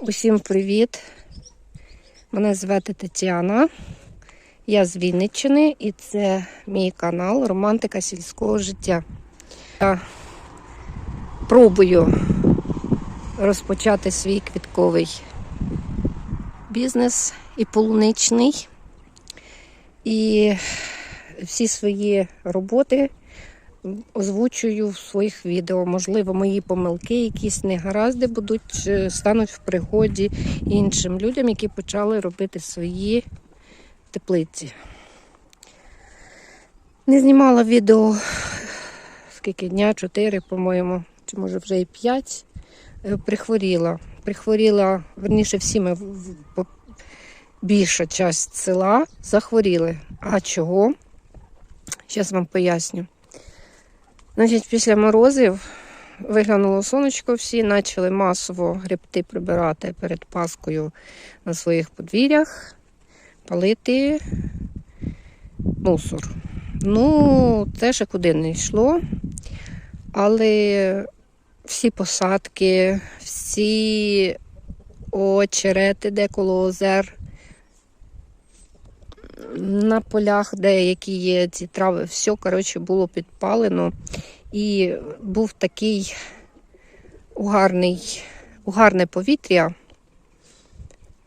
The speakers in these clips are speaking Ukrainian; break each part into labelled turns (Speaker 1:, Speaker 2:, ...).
Speaker 1: Усім привіт! Мене звати Тетяна. Я з Вінниччини і це мій канал Романтика сільського життя. Я пробую розпочати свій квітковий бізнес і полуничний. І всі свої роботи озвучую в своїх відео. Можливо, мої помилки, якісь негаразди будуть е, стануть в пригоді іншим людям, які почали робити свої теплиці. Не знімала відео скільки дня, 4, по-моєму, чи може вже і 5. Прихворіла. Прихворіла, верніше, всі ми більша часть села захворіли. А чого? Зараз вам поясню. Значить, після морозів виглянуло сонечко, всі почали масово грибти прибирати перед Паскою на своїх подвір'ях, палити мусор. Ну, це ще куди не йшло. Але всі посадки, всі очерети, де коло озер, на полях, де які є ці трави, все, коротше, було підпалено. І був такий угарний, угарне повітря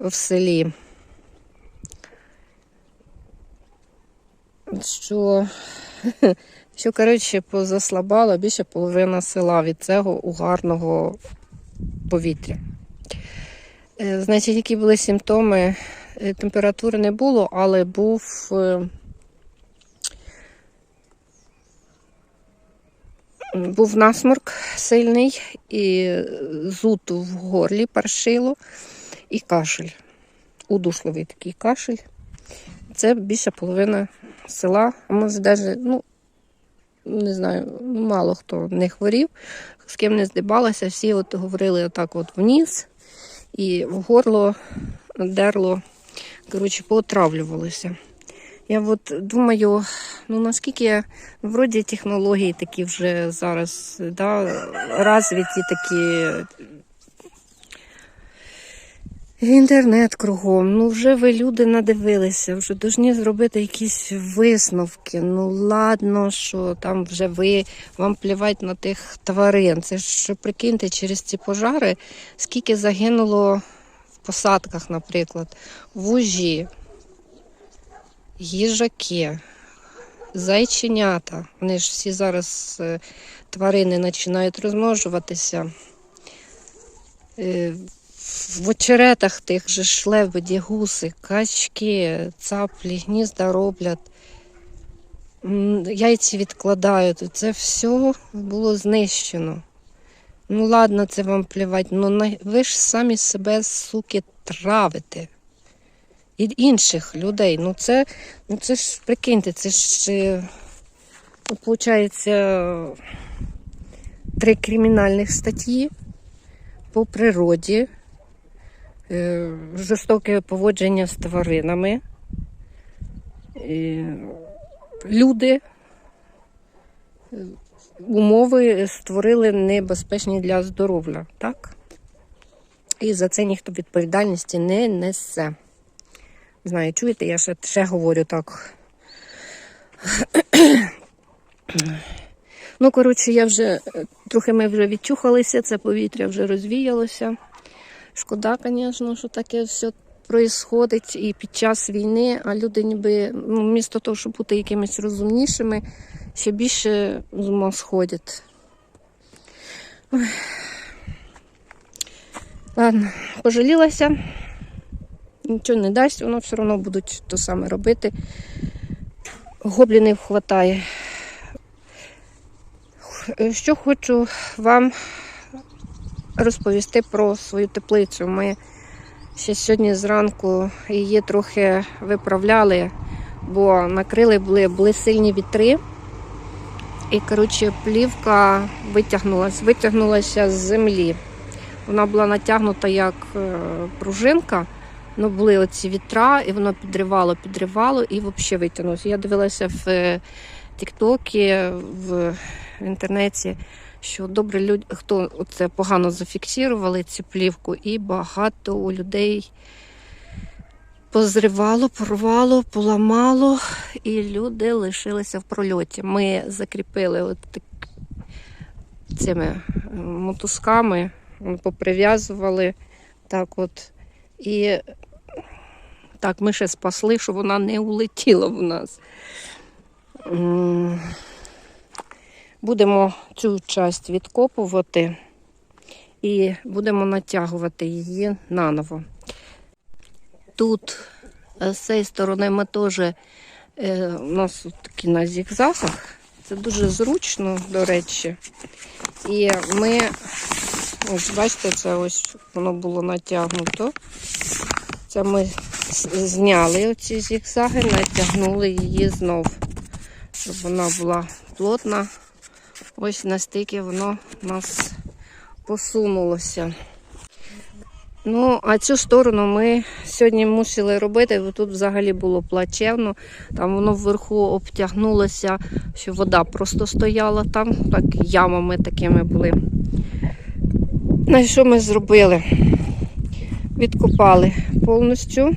Speaker 1: в селі, що, що коротше, позаслабала більше половина села від цього угарного повітря. Е, Значить, які були симптоми? Е, Температури не було, але був е, був насморк сильний, і зуд в горлі паршило, і кашель. Удушливий такий кашель. Це більше половина села, може навіть, ну, не знаю, мало хто не хворів, з ким не здибалася, всі от говорили отак от вниз, і в горло дерло, коротше, поотравлювалося. Я от думаю, ну наскільки вроді технології такі вже зараз да, розвиті такі. Інтернет кругом. Ну вже ви люди надивилися, вже повинні зробити якісь висновки. Ну ладно, що там вже ви вам плівать на тих тварин. Це ж прикиньте, через ці пожари, скільки загинуло посадках, наприклад, вужі, їжаки, зайченята. Вони ж всі зараз е, тварини починають розмножуватися. Е, В очеретах тих же ж лебеді, гуси, качки, цаплі, гнізда роблять. Яйці відкладають. Це все було знищено. Ну, ладно, це вам плівать. Ну ви ж самі себе, суки, травите. І інших людей. Ну це, ну це ж прикиньте, це ж е, ну, виходить три кримінальних статті по природі, е, жорстоке поводження з тваринами. е, Люди умови створили небезпечні для здоров'я, так? І за це ніхто відповідальності не несе. Знаю, чуєте, я ще, ще говорю так. Ну, коротше, я вже е, трохи ми вже відчухалися, це повітря вже розвіялося. Шкода, звісно, що таке все проїсходить і під час війни, а люди ніби, ну, вмісто того, щоб бути якимись розумнішими, ще більше з ума сходять. Ладно, пожалілася. Нічого не дасть, воно все одно будуть то саме робити. Гоблінів хватає. Що хочу вам розповісти про свою теплицю. Ми ще сьогодні зранку її трохи виправляли, бо накрили були, були сильні вітри. І, коротше, плівка витягнулась, витягнулася з землі. Вона була натягнута як е, пружинка. Ну, були оці вітра, і воно підривало, підривало і взагалі витягнулося. Я дивилася в е, Тіктокі, в інтернеті, що добре люди, хто це погано зафіксували цю плівку, і багато у людей позривало, порвало, поламало, і люди лишилися в прольоті. Ми закріпили от так, цими е, мотузками, поприв'язували так от. І так, ми ще спасли, щоб вона не улетіла в нас. Будемо цю часть відкопувати і будемо натягувати її наново. Тут е, з цієї сторони ми теж е, у нас тут такі на зігзагах. Це дуже зручно, до речі. І ми, ось бачите, це ось воно було натягнуто. Це ми зняли оці зігзаги, натягнули її знов, щоб вона була плотна. Ось настільки воно у нас посунулося. Ну, а цю сторону ми сьогодні мусили робити, бо тут взагалі було плачевно. Там воно вверху обтягнулося, що вода просто стояла там, так ямами такими були. Ну і що ми зробили? Відкопали повністю,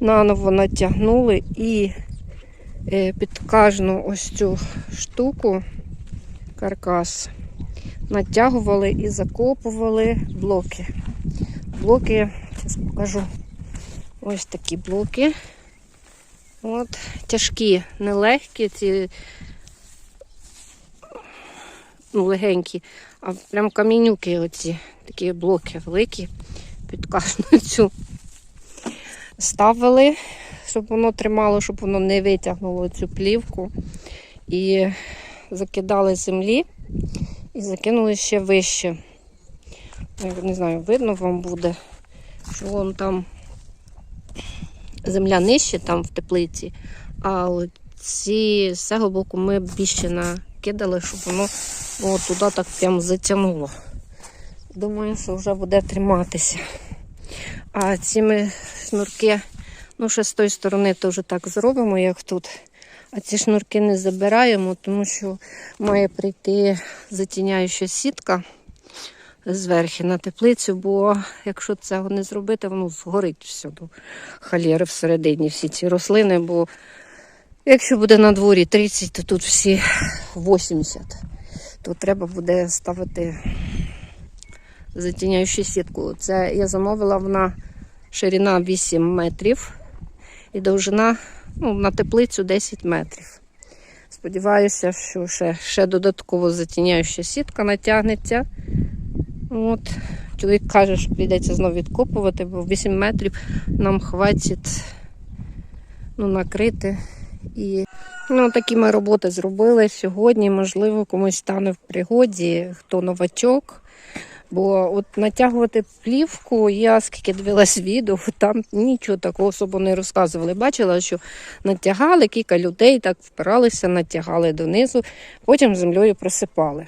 Speaker 1: наново натягнули і е, під кожну ось цю штуку, каркас, натягували і закопували блоки. Блоки, зараз покажу. Ось такі блоки. От, тяжкі, нелегкі, ці ну, легенькі, а прям камінюки оці, такі блоки великі під кожну цю ставили, щоб воно тримало, щоб воно не витягнуло цю плівку. І закидали землі і закинули ще вище. Не знаю, видно вам буде, що вон там земля нижче там в теплиці, а ці з боку ми більше накидали, щоб воно туди так прям затягнуло. Думаю, що вже буде триматися. А ці ми шнурки, ну ще з тої сторони теж так зробимо, як тут. А ці шнурки не забираємо, тому що має прийти затіняюча сітка зверху на теплицю, бо якщо цього не зробити, воно згорить все до халєри всередині, всі ці рослини, бо якщо буде на дворі 30, то тут всі 80, то треба буде ставити затіняючу сітку. Це я замовила, вона ширина 8 метрів і довжина ну, на теплицю 10 метрів. Сподіваюся, що ще, ще додатково затіняюча сітка натягнеться. От. Чоловік каже, що прийдеться знову відкопувати, бо 8 метрів нам хватить ну, накрити. І ну, такі ми роботи зробили сьогодні. Можливо, комусь стане в пригоді, хто новачок. Бо от натягувати плівку, я скільки дивилась відео, там нічого такого особо не розказували. Бачила, що натягали, кілька людей так впиралися, натягали донизу, потім землею присипали.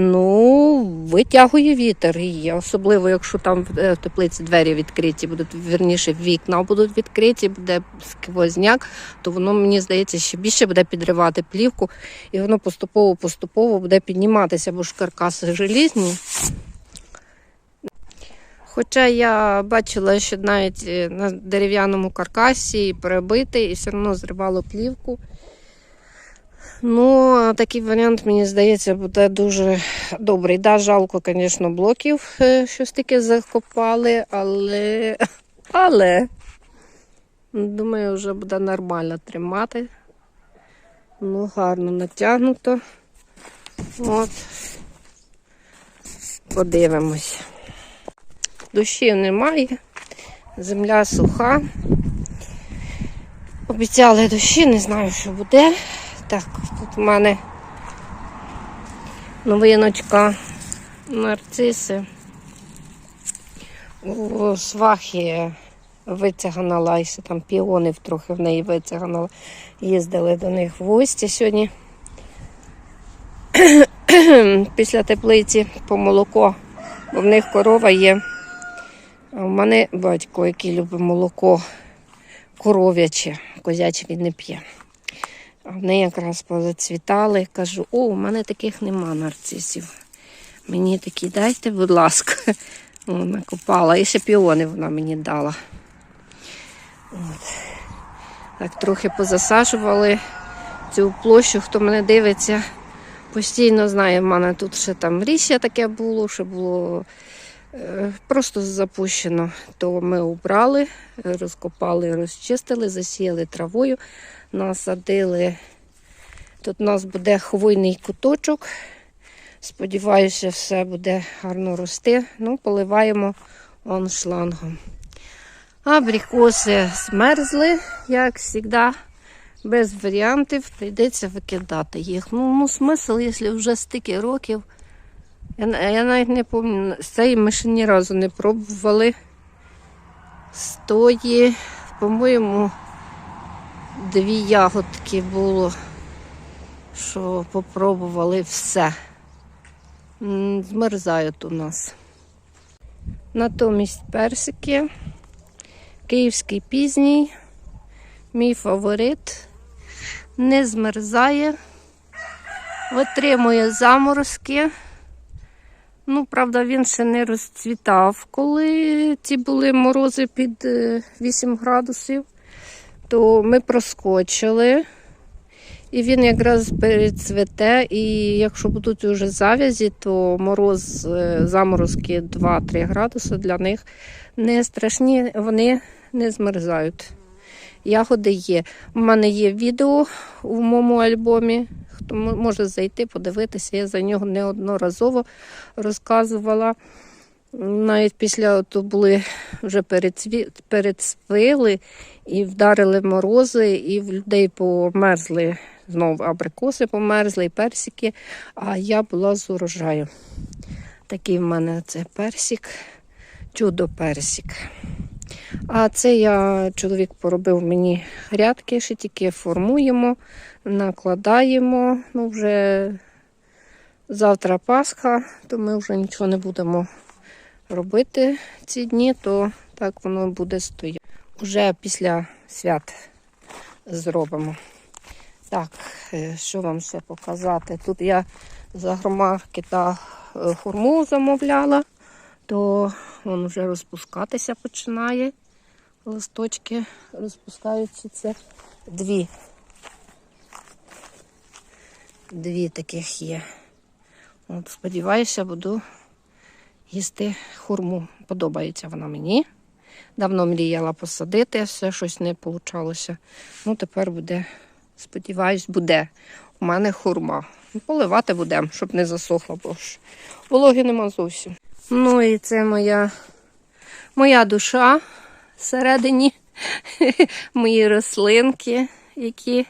Speaker 1: Ну, витягує вітер і особливо, якщо там в е, теплиці двері відкриті, будуть верніше вікна будуть відкриті, буде сквозняк, то воно мені здається ще більше буде підривати плівку, і воно поступово-поступово буде підніматися, бо ж каркаси желізні. Хоча я бачила, що навіть е, на дерев'яному каркасі перебитий і все одно зривало плівку. Ну, такий варіант, мені здається, буде дуже добрий. Да, жалко, звісно, блоків е, щось таке закопали, але. Але. Думаю, вже буде нормально тримати. Ну, гарно натягнуто. От. Подивимось. Дощів немає, земля суха. Обіцяли дощі, не знаю, що буде. Так, тут в мене новиночка нарциси. У свахи витягана лайся, там піонів трохи в неї витягнула. Їздили до них в гості сьогодні. Після теплиці по молоко, бо в них корова є. А в мене батько, який любить молоко коров'яче, козяче він не п'є. А вони якраз позацвітали. Кажу, о, у мене таких нема нарцисів. Мені такі дайте, будь ласка. Вона купала. І ще піони вона мені дала. От. Так трохи позасаджували цю площу, хто мене дивиться, постійно знає, в мене тут ще там ріща таке було, ще було е, просто запущено. То ми убрали, розкопали, розчистили, засіяли травою, насадили. Тут у нас буде хвойний куточок. Сподіваюся, все буде гарно рости. Ну, поливаємо он шлангом. Абрикоси змерзли, як завжди, без варіантів прийдеться викидати їх. Ну, ну смисл, якщо вже стільки років. Я, я навіть не пам'ятаю, цієї ми ще ні разу не пробували. З тої, по-моєму, дві ягодки було, що попробували все. Змерзають у нас. Натомість персики. Київський пізній, мій фаворит. Не змерзає, витримує заморозки. Ну, правда, він ще не розцвітав. Коли ці були морози під е, 8 градусів, то ми проскочили. І він якраз перецвете, і якщо будуть вже завязі, то мороз, е, заморозки 2-3 градуси для них не страшні, вони не змерзають. Ягоди є. У мене є відео в моєму альбомі. Хто може зайти, подивитися, я за нього неодноразово розказувала. Навіть після то були вже перецві... і вдарили морози, і в людей померзли знову абрикоси померзли, і персики, а я була з урожаю. Такий в мене це персик, чудо персик. А це я чоловік поробив мені грядки, ще тільки формуємо, накладаємо. Ну, вже завтра Пасха, то ми вже нічого не будемо робити ці дні, то так воно буде стояти. Уже після свят зробимо. Так, е, що вам ще показати? Тут я з агромаркета е, хурму замовляла, то він вже розпускатися починає. Листочки розпускаються. Це дві. Дві таких є. От, сподіваюся, буду їсти хурму. Подобається вона мені. Давно мріяла посадити, все щось не вийшло. Ну, тепер буде, сподіваюсь, буде у мене хурма. Ну, Поливати будемо, щоб не засохла, бо ж вологи нема зовсім. Ну і це моя, моя душа всередині, мої рослинки, які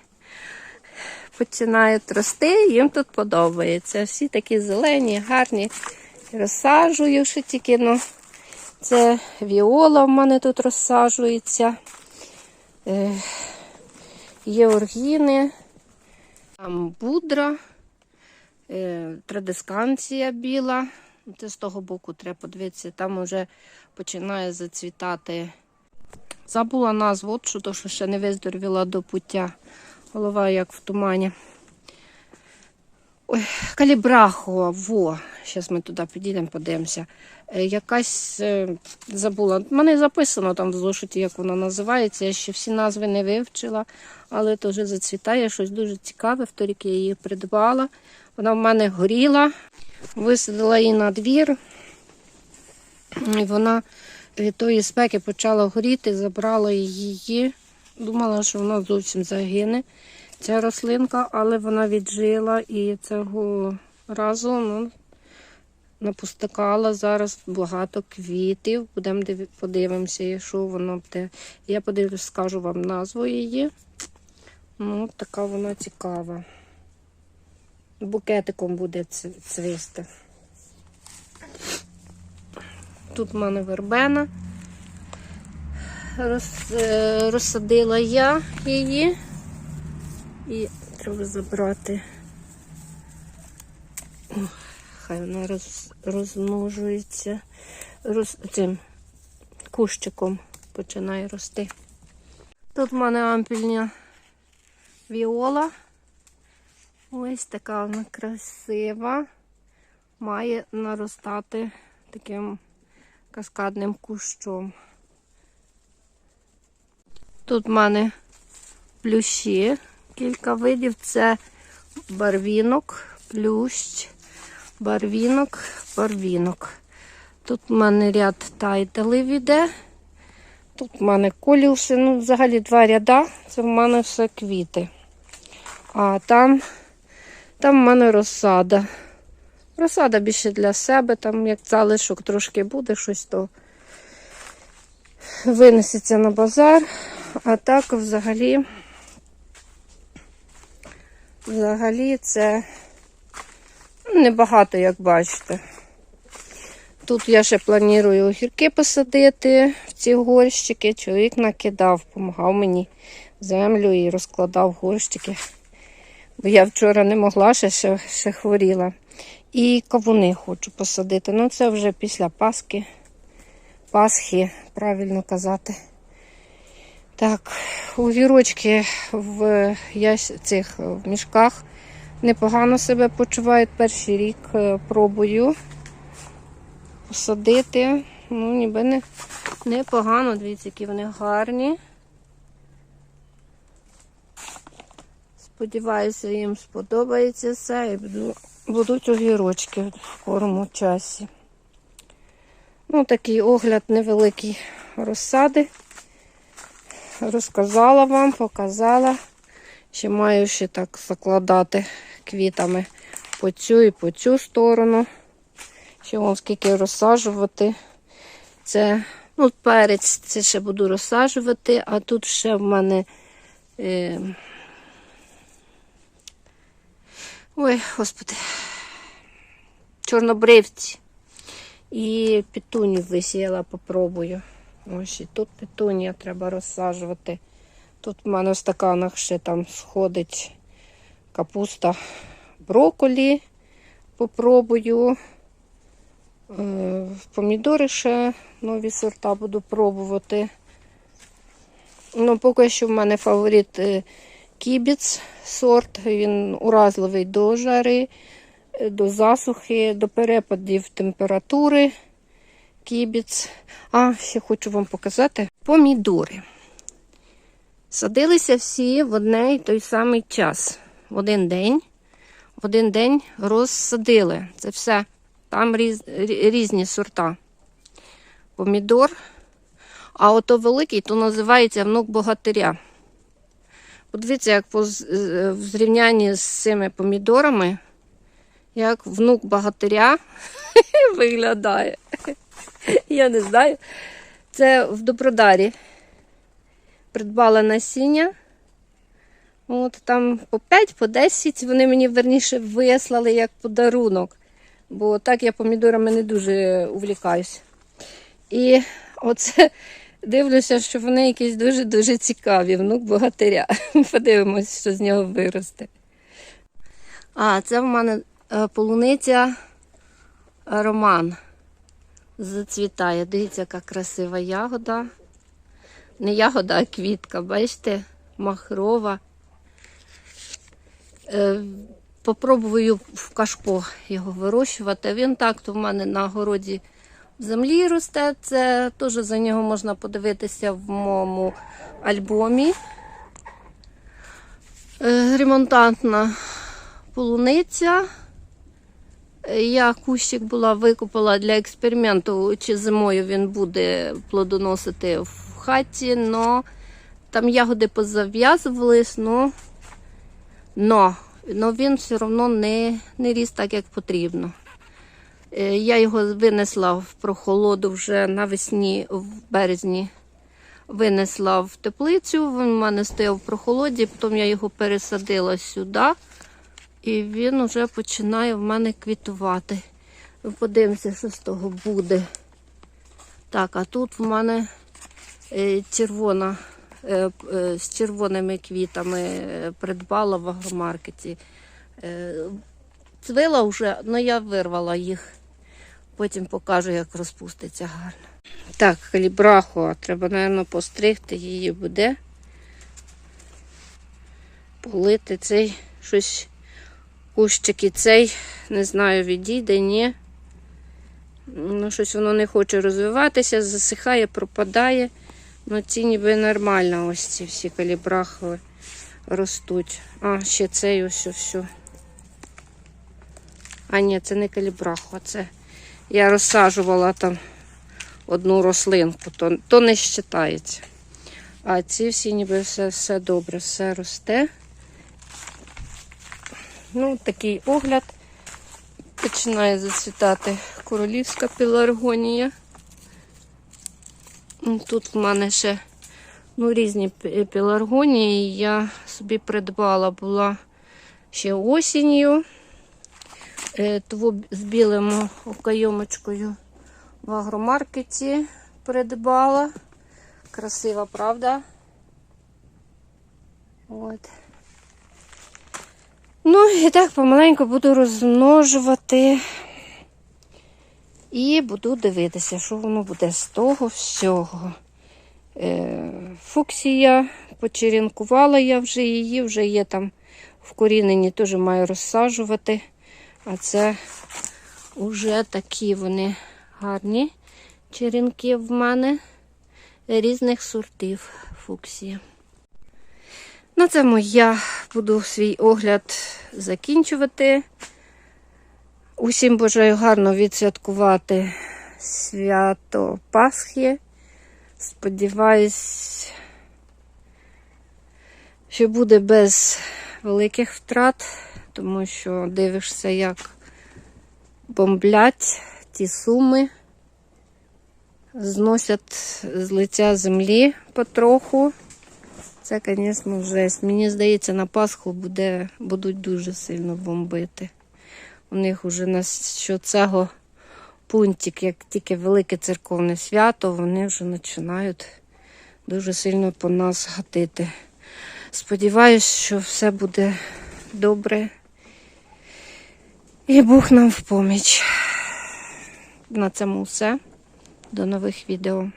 Speaker 1: починають рости, їм тут подобається. Всі такі зелені, гарні. Розсаджую ще тільки. Ну, це віола в мене тут розсаджується. Е, є оргіни, там будра, е, традисканція біла. Це з того боку треба подивитися. Там вже починає зацвітати. Забула назву, от що то, що ще не виздоровіла до пуття. Голова як в тумані. Ой, калібрахова, во. Зараз ми туди підійдемо, подивимося. Е, якась е, забула. Мене записано там в зошиті, як вона називається. Я ще всі назви не вивчила, але теж зацвітає щось дуже цікаве. Вторік я її придбала. Вона в мене горіла, висадила її на двір. І вона від тої спеки почала горіти, забрала її. Думала, що вона зовсім загине, ця рослинка, але вона віджила і цього разу ну, напустикала. Зараз багато квітів. Будемо подивимося, що воно буде. Я подивлюсь, скажу вам назву її. Ну, така вона цікава. Букетиком буде цвісти. Тут в мене вербена. Роз, е, розсадила я її і треба забрати. Хай вона роз, розмножується роз, цим кущиком починає рости. Тут в мене ампільня віола. Ось така вона красива. Має наростати таким каскадним кущом. Тут в мене плющі, кілька видів. Це барвінок, плющ, барвінок, барвінок. Тут в мене ряд тайтелів іде. Тут в мене коліуси, ну, взагалі два ряда. Це в мене все квіти. А там, там в мене розсада. Розсада більше для себе, там як залишок трошки буде, щось то винесеться на базар. А так взагалі, взагалі це небагато, як бачите. Тут я ще планую огірки посадити в ці горщики. Чоловік накидав, допомагав мені землю і розкладав горщики. Бо я вчора не могла, ще, ще, ще хворіла. І кавуни хочу посадити. Ну, це вже після Пасхи. Пасхи, правильно казати. Так, огірочки в ящ... цих в мішках непогано себе почувають. Перший рік е, пробую посадити. Ну, ніби не, непогано. Дивіться, які вони гарні. Сподіваюся, їм сподобається все і буду, будуть огірочки в скорому часі. Ну, такий огляд невеликий розсади. Розказала вам, показала. Ще маю ще так закладати квітами по цю і по цю сторону. Ще вам скільки розсаджувати. Це, ну, перець це ще буду розсаджувати, а тут ще в мене. Е... Ой, господи, чорнобривці. І петуню висіяла, попробую. Ось і тут петунія треба розсаджувати. Тут в мене в стаканах ще там сходить капуста брокколі. Попробую. Е, Помідори ще нові сорта буду пробувати. Ну, поки що в мене фаворит е, кібіц сорт. Він уразливий до жари, е, до засухи, до перепадів температури. Кібіц. А, ще хочу вам показати помідори. Садилися всі в одне і той самий час. В один день. В один день розсадили. Це все. Там різ, різні сорта. Помідор. А ото великий, то називається внук богатиря. Подивіться, як по, в зрівнянні з цими помідорами, як внук богатиря виглядає. Я не знаю. Це в Добродарі. Придбала насіння. От там по 5, по 10 вони мені верніше вислали як подарунок. Бо так я помідорами не дуже увлікаюсь. І оце дивлюся, що вони якісь дуже-дуже цікаві. Внук богатиря. Подивимось, що з нього виросте. А, це в мене е, полуниця Роман. Зацвітає. Дивіться, яка красива ягода. Не ягода, а квітка, бачите, махрова. Е, Попробую в кашпо його вирощувати. Він так то в мене на городі в землі росте. Це теж за нього можна подивитися в моєму альбомі. Е, Ремонтантна полуниця. Я кущик була викопала для експерименту, чи зимою він буде плодоносити в хаті, но там ягоди позав'язувались, но, но, но він все одно не, не ріс так, як потрібно. Е, Я його винесла в прохолоду вже навесні, в березні. Винесла в теплицю, він в мене стояв в прохолоді, потім я його пересадила сюди. І він вже починає в мене квітувати. Подивимося, що з того буде. Так, а тут в мене е, червона, е, е, з червоними квітами придбала в агромаркеті. Цвила вже, але я вирвала їх. Потім покажу, як розпуститься гарно. Так, калібраху, треба, мабуть, постригти, її буде. Полити цей щось Кущик і цей, не знаю, відійде, ні. Ну, щось воно не хоче розвиватися, засихає, пропадає. Ну, ці ніби нормально, ось ці всі калібрахові ростуть. А, ще цей ось все. А ні, це не калібрахова, це я розсаджувала там одну рослинку, то, то не вважається. А ці всі ніби все, все добре, все росте. Ну, такий огляд. Починає зацвітати королівська пеларгонія. Ну, Тут в мене ще ну, різні пе- пеларгонії. Я собі придбала була ще осінню. Е, Ту з білим окайомочкою в агромаркеті придбала. Красива, правда? От. Ну, і так помаленьку буду розмножувати. І буду дивитися, що воно буде з того всього. Е, фуксія почерінкувала я вже її, вже є там вкорінені, теж маю розсаджувати. А це вже такі вони гарні черенки в мене різних сортів фуксії. На цьому я буду свій огляд закінчувати. Усім бажаю гарно відсвяткувати свято Пасхи. Сподіваюсь, що буде без великих втрат, тому що дивишся, як бомблять ті суми, зносять з лиця землі потроху. Це, звісно, жесть. Мені здається, на Пасху буде, будуть дуже сильно бомбити. У них вже на що цього пунктик, як тільки велике церковне свято, вони вже починають дуже сильно по нас гатити. Сподіваюсь, що все буде добре. І Бог нам в поміч. На цьому все. До нових відео.